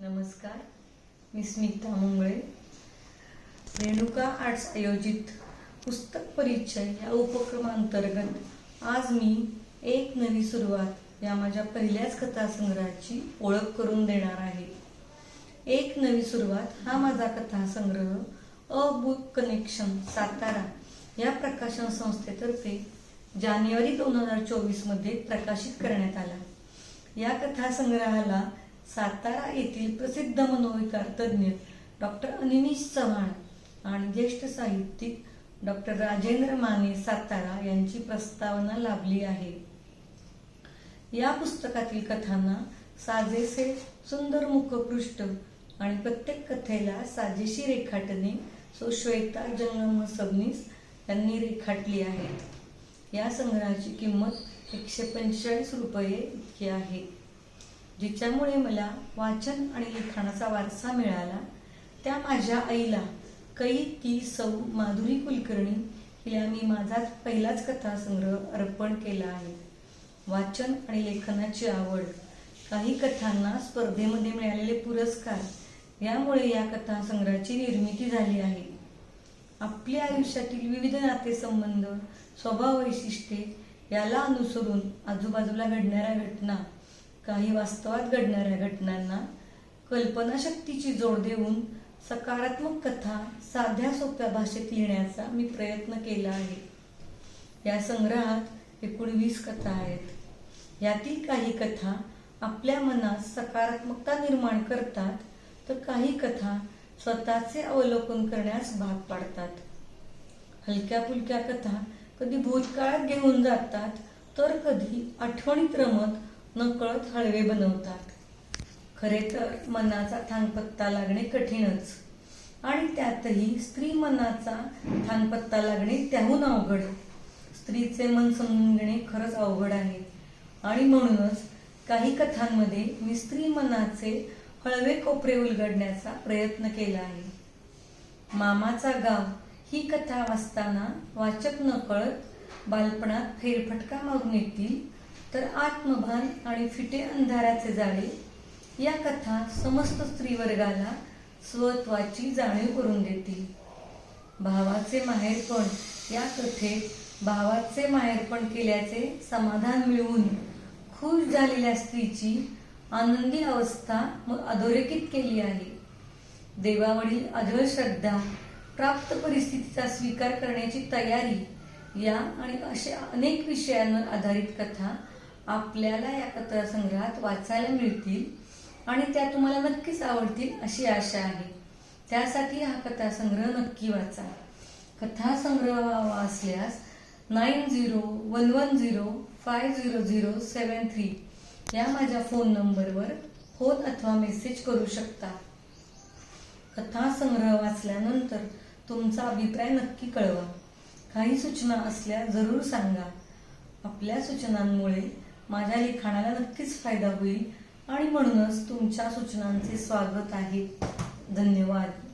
नमस्कार मी स्मिता मुंगळे. रेणुका आर्ट्स आयोजित पुस्तक परिचय या उपक्रमांतर्गत आज मी एक नवी सुरुवात या माझ्या पहिल्याच कथासंग्रहाची ओळख करून देणार आहे. एक नवी सुरुवात हा माझा कथासंग्रह अ बुक कनेक्शन सातारा या प्रकाशन संस्थेतर्फे जानेवारी दोन हजार चोवीसमध्ये प्रकाशित करण्यात आला. या कथासंग्रहाला सातारा येथील प्रसिद्ध मनोविकार तज्ज्ञ डॉक्टर अनिमिष चव्हाण आणि ज्येष्ठ साहित्यिक डॉक्टर राजेंद्र माने सातारा यांची प्रस्तावना लाभली आहे. या पुस्तकातील कथांना साजेसे सुंदर मुखपृष्ठ आणि प्रत्येक कथेला साजेशी रेखाटने सो श्वेता जंगम सबनीस यांनी रेखाटली आहेत या संग्रहाची किंमत एकशे पंचेचाळीस रुपये इतकी आहे. जिच्यामुळे मला वाचन आणि लिखाणाचा वारसा मिळाला त्या माझ्या आईला कै ती सौ माधुरी कुलकर्णी हिला मी माझाच पहिलाच कथासंग्रह अर्पण केला आहे. वाचन आणि लेखनाची आवड काही कथांना स्पर्धेमध्ये मिळालेले पुरस्कार यामुळे या कथासंग्रहाची निर्मिती झाली आहे. आपल्या आयुष्यातील विविध नातेसंबंध स्वभाव वैशिष्ट्ये याला अनुसरून आजूबाजूला घडणाऱ्या घटना काही वास्तवात घडणाऱ्या घटनांना कल्पनाशक्तीची जोड देऊन सकारात्मक कथा साध्या सोप्या भाषेत लिहिण्याचा मी प्रयत्न केला आहे. या संग्रहात एकूण वीस कथा आहेत. यातील काही कथा आपल्या मनात सकारात्मकता निर्माण करतात तर काही कथा स्वतःचे अवलोकन करण्यास भाग पाडतात. हलक्या फुलक्या कथा कधी भूतकाळात घेऊन जातात तर कधी आठवणीत रमत नकळत हळवे बनवतात. खरे तर मनाचा थांगपत्ता लागणे कठीणच. आणि त्यातही स्त्री मनाचा थांगपत्ता लागणे त्याहून अवघड. स्त्रीचे मन समजून घेणे खरंच अवघड आहे. आणि म्हणूनच काही कथांमध्ये मी स्त्री मनाचे हळवे कोपरे उलगडण्याचा प्रयत्न केला आहे. मामाचा गाव ही कथा वाचताना वाचक नकळत बालपणात फेरफटका मारून येतील तर आत्मभान आणि फिटे अंधाराचे जाळे या कथा समस्त स्त्रीवर्गाला स्वत्वाची जाणीव करून देतील भावाचे माहेरपण या कथेत भावाचे माहेरपण केल्याचे समाधान मिळवून खुश झालेल्या स्त्रीची आनंदी अवस्था अधोरेखित केली आहे. देवावरील अधळ श्रद्धा प्राप्त परिस्थितीचा स्वीकार करण्याची तयारी या आणि अशा अनेक विषयांवर आधारित कथा आपल्याला या कथासंग्रहात वाचायला मिळतील आणि त्या तुम्हाला नक्कीच आवडतील अशी आशा आहे. त्यासाठी हा कथासंग्रह नक्की वाचा. कथासंग्रह वाचल्यास nine zero one one zero five zero zero seven three या माझ्या फोन नंबरवर फोन अथवा मेसेज करू शकता. कथासंग्रह वाचल्यानंतर तुमचा अभिप्राय नक्की कळवा. काही सूचना असल्या जरूर सांगा. आपल्या सूचनांमुळे माझ्या लिखाणाला नक्कीच फायदा होईल. आणि म्हणूनच तुमच्या सूचनांचे स्वागत आहे. धन्यवाद.